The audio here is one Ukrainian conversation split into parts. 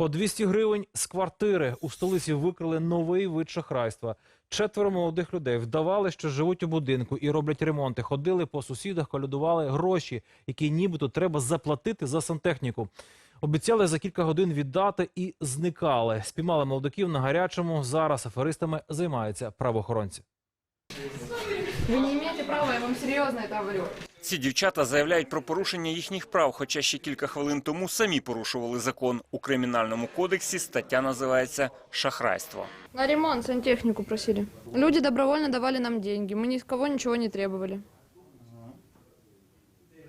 По 200 гривень з квартири у столиці викрили новий вид шахрайства. Четверо молодих людей вдавали, що живуть у будинку і роблять ремонти. Ходили по сусідах, колядували гроші, які нібито треба заплатити за сантехніку. Обіцяли за кілька годин віддати і зникали. Спіймали молодиків на гарячому. Зараз аферистами займаються правоохоронці. Вы не имеете права, я вам серьезно это говорю. Ці дівчата заявляють про порушення їхніх прав, хоча ще кілька хвилин тому самі порушували закон. У кримінальному кодексі стаття називається шахрайство. На ремонт сантехніку просили. Люди добровольно давали нам деньги. Ми ні з кого нічого не требували.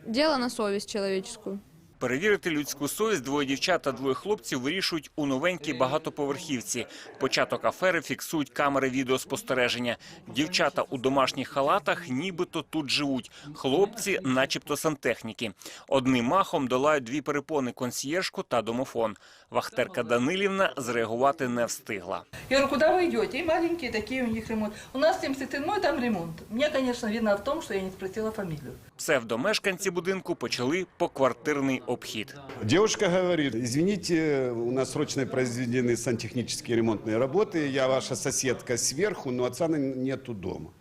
Діло на совість человеческую. Перевірити людську совість двоє дівчат та двоє хлопців вирішують у новенькій багатоповерхівці. Початок афери фіксують камери відеоспостереження. Дівчата у домашніх халатах нібито тут живуть. Хлопці, начебто сантехніки. Одним махом долають дві перепони – консьєржку та домофон. Вахтерка Данилівна зреагувати не встигла. Я говорю, куда вы идете? И маленькие такие у них ремонт. У нас 77 там ремонт. Мне, конечно, видно в том, что я не спросила фамилию. Псевдомешканці будинку почали поквартирний обхід. Девушка говорит, извините, у нас срочно произведены сантехнические ремонтные работы, я ваша соседка сверху, но отца нету дома.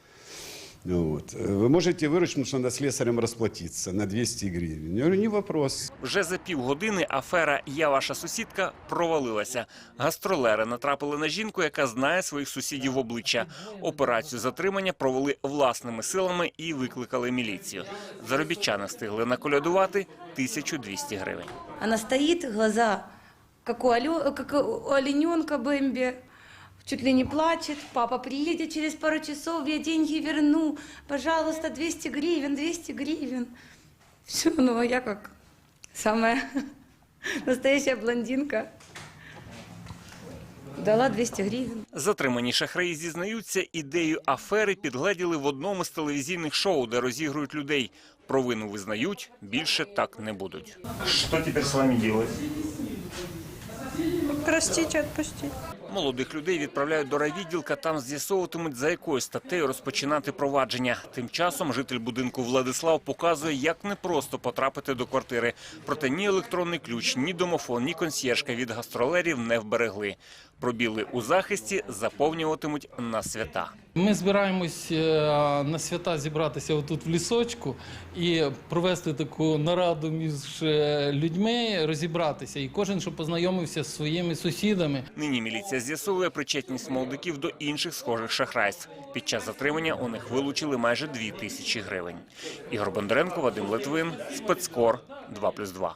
Вот. Вы можете выручить, потому что надо слесарем расплатиться на 200 гривен. Я говорю, не вопрос. Вже за півгодини афера «Я ваша сусідка» провалилася. Гастролери натрапили на жінку, яка знає своїх сусідів в обличчя. Операцію затримання провели власними силами і викликали міліцію. Заробітчани встигли наколядувати 1200 гривень. Она стоит, глаза, как у, Алё- как у олененка Бэмби, чуть ли не плачет. Папа приедет через пару часов, я деньги верну. Пожалуйста, 200 гривен, 200 гривен. Все, ну а я как самая настоящая блондинка. Дала 200 гривен. Затримані шахраї зізнаються, ідею афери підгледіли в одному з телевізійних шоу, де розігрують людей. Провину визнають, більше так не будуть. Що тепер з вами робити? Простите, отпустите. Молодих людей відправляють до райвідділка, там з'ясовуватимуть, за якою статтею розпочинати провадження. Тим часом житель будинку Владислав показує, як непросто потрапити до квартири. Проте ні електронний ключ, ні домофон, ні консьєржка від гастролерів не вберегли. Пробіли у захисті заповнюватимуть на свята. Ми збираємось е, на свята зібратися отут в лісочку і провести таку нараду між е, людьми, розібратися. І кожен, щоб познайомився з своїми сусідами. Нині міліція з'ясовує причетність молодиків до інших схожих шахрайств. Під час затримання у них вилучили майже дві тисячі гривень. Ігор Бондаренко, Вадим Литвин, спецкор 2+,2.